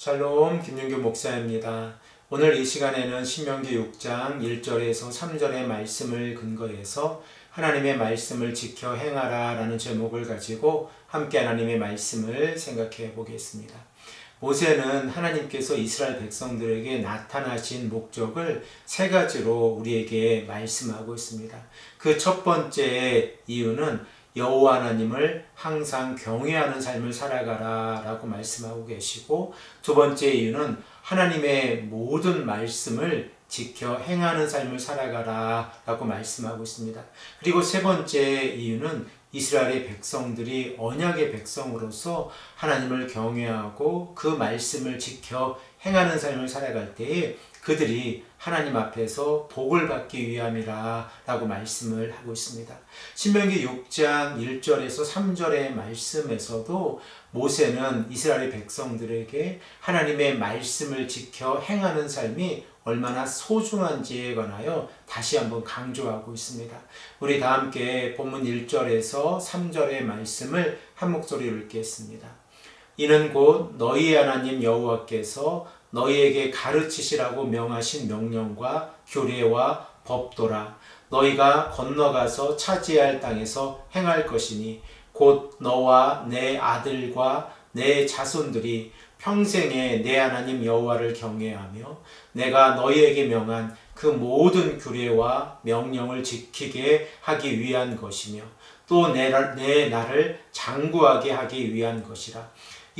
샬롬 김윤규 목사입니다. 오늘 이 시간에는 신명기 6장 1절에서 3절의 말씀을 근거해서 하나님의 말씀을 지켜 행하라 라는 제목을 가지고 함께 하나님의 말씀을 생각해 보겠습니다. 모세는 하나님께서 이스라엘 백성들에게 나타나신 목적을 세 가지로 우리에게 말씀하고 있습니다. 그 첫 번째 이유는 여호와 하나님을 항상 경외하는 삶을 살아가라라고 말씀하고 계시고 두 번째 이유는 하나님의 모든 말씀을 지켜 행하는 삶을 살아가라라고 말씀하고 있습니다. 그리고 세 번째 이유는 이스라엘의 백성들이 언약의 백성으로서 하나님을 경외하고 그 말씀을 지켜 행하는 삶을 살아갈 때에 그들이 하나님 앞에서 복을 받기 위함이라 라고 말씀을 하고 있습니다. 신명기 6장 1절에서 3절의 말씀에서도 모세는 이스라엘 백성들에게 하나님의 말씀을 지켜 행하는 삶이 얼마나 소중한지에 관하여 다시 한번 강조하고 있습니다. 우리 다 함께 본문 1절에서 3절의 말씀을 한 목소리로 읽겠습니다. 이는 곧 너희 하나님 여호와께서 너희에게 가르치시라고 명하신 명령과 규례와 법도라. 너희가 건너가서 차지할 땅에서 행할 것이니 곧 너와 내 아들과 내 자손들이 평생에 내 하나님 여호와를 경외하며 내가 너희에게 명한 그 모든 규례와 명령을 지키게 하기 위한 것이며 또내 나를 장구하게 하기 위한 것이라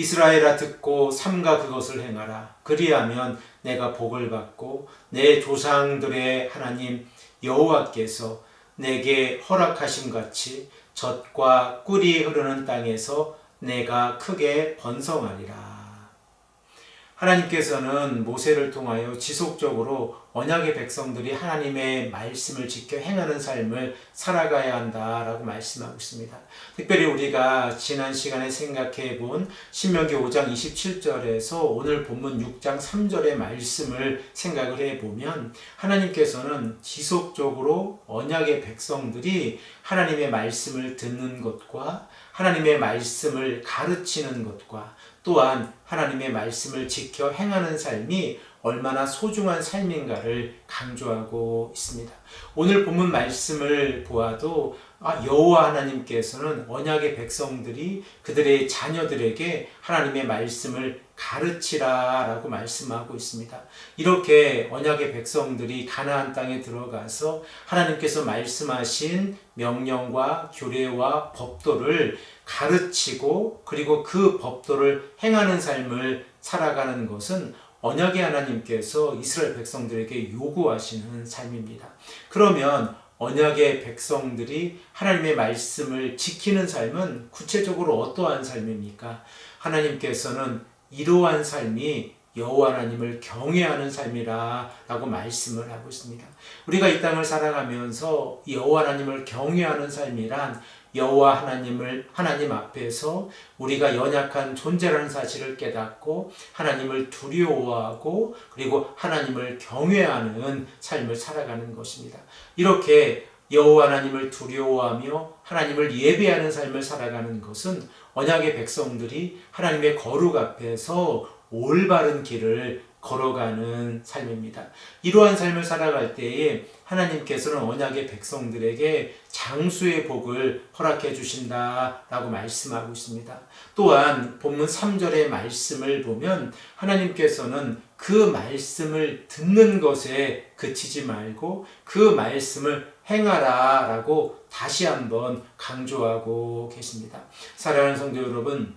이스라엘아 듣고 삼가 그것을 행하라. 그리하면 내가 복을 받고 내 조상들의 하나님 여호와께서 내게 허락하신 같이 젖과 꿀이 흐르는 땅에서 내가 크게 번성하리라. 하나님께서는 모세를 통하여 지속적으로 언약의 백성들이 하나님의 말씀을 지켜 행하는 삶을 살아가야 한다라고 말씀하고 있습니다. 특별히 우리가 지난 시간에 생각해 본 신명기 5장 27절에서 오늘 본문 6장 3절의 말씀을 생각을 해 보면 하나님께서는 지속적으로 언약의 백성들이 하나님의 말씀을 듣는 것과 하나님의 말씀을 가르치는 것과 또한 하나님의 말씀을 지켜 행하는 삶이 얼마나 소중한 삶인가를 강조하고 있습니다. 오늘 본문 말씀을 보아도 아, 여호와 하나님께서는 언약의 백성들이 그들의 자녀들에게 하나님의 말씀을 가르치라라고 말씀하고 있습니다. 이렇게 언약의 백성들이 가나안 땅에 들어가서 하나님께서 말씀하신 명령과 규례와 법도를 가르치고 그리고 그 법도를 행하는 삶을 살아가는 것은 언약의 하나님께서 이스라엘 백성들에게 요구하시는 삶입니다. 그러면 언약의 백성들이 하나님의 말씀을 지키는 삶은 구체적으로 어떠한 삶입니까? 하나님께서는 이러한 삶이 여호와 하나님을 경외하는 삶이라라고 말씀을 하고 있습니다. 우리가 이 땅을 살아가면서 여호와 하나님을 경외하는 삶이란 여호와 하나님을 하나님 앞에서 우리가 연약한 존재라는 사실을 깨닫고 하나님을 두려워하고 그리고 하나님을 경외하는 삶을 살아가는 것입니다. 이렇게 여호와 하나님을 두려워하며 하나님을 예배하는 삶을 살아가는 것은 언약의 백성들이 하나님의 거룩 앞에서 올바른 길을 걸어가는 삶입니다. 이러한 삶을 살아갈 때에 하나님께서는 언약의 백성들에게 장수의 복을 허락해 주신다라고 말씀하고 있습니다. 또한 본문 3절의 말씀을 보면 하나님께서는 그 말씀을 듣는 것에 그치지 말고 그 말씀을 행하라라고 다시 한번 강조하고 계십니다. 사랑하는 성도 여러분,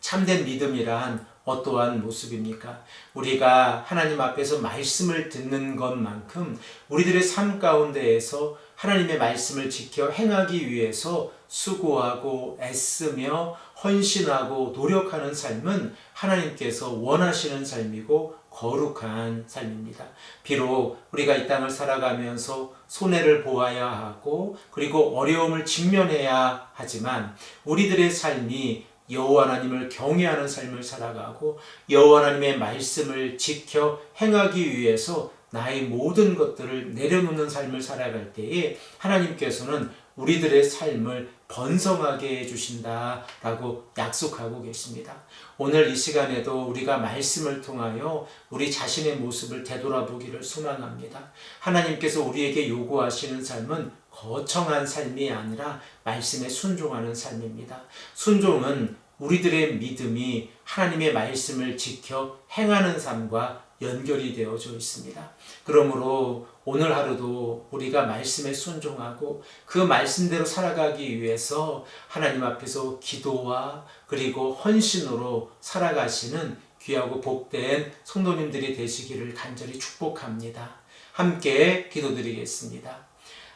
참된 믿음이란 어떠한 모습입니까? 우리가 하나님 앞에서 말씀을 듣는 것만큼 우리들의 삶 가운데에서 하나님의 말씀을 지켜 행하기 위해서 수고하고 애쓰며 헌신하고 노력하는 삶은 하나님께서 원하시는 삶이고 거룩한 삶입니다. 비록 우리가 이 땅을 살아가면서 손해를 보아야 하고 그리고 어려움을 직면해야 하지만 우리들의 삶이 여호와 하나님을 경외하는 삶을 살아가고 여호와 하나님의 말씀을 지켜 행하기 위해서 나의 모든 것들을 내려놓는 삶을 살아갈 때에 하나님께서는 우리들의 삶을 번성하게 해주신다라고 약속하고 계십니다. 오늘 이 시간에도 우리가 말씀을 통하여 우리 자신의 모습을 되돌아보기를 소망합니다. 하나님께서 우리에게 요구하시는 삶은 거청한 삶이 아니라 말씀에 순종하는 삶입니다. 순종은 우리들의 믿음이 하나님의 말씀을 지켜 행하는 삶과 연결이 되어져 있습니다. 그러므로 오늘 하루도 우리가 말씀에 순종하고 그 말씀대로 살아가기 위해서 하나님 앞에서 기도와 그리고 헌신으로 살아가시는 귀하고 복된 성도님들이 되시기를 간절히 축복합니다. 함께 기도드리겠습니다.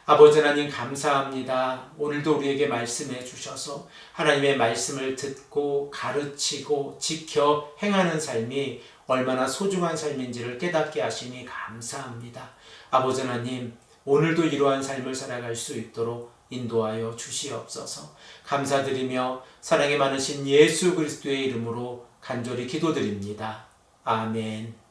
아버지 하나님 감사합니다. 오늘도 우리에게 말씀해 주셔서 하나님의 말씀을 듣고 가르치고 지켜 행하는 삶이 얼마나 소중한 삶인지를 깨닫게 하시니 감사합니다. 아버지 하나님, 오늘도 이러한 삶을 살아갈 수 있도록 인도하여 주시옵소서. 감사드리며 사랑이 많으신 예수 그리스도의 이름으로 간절히 기도드립니다. 아멘.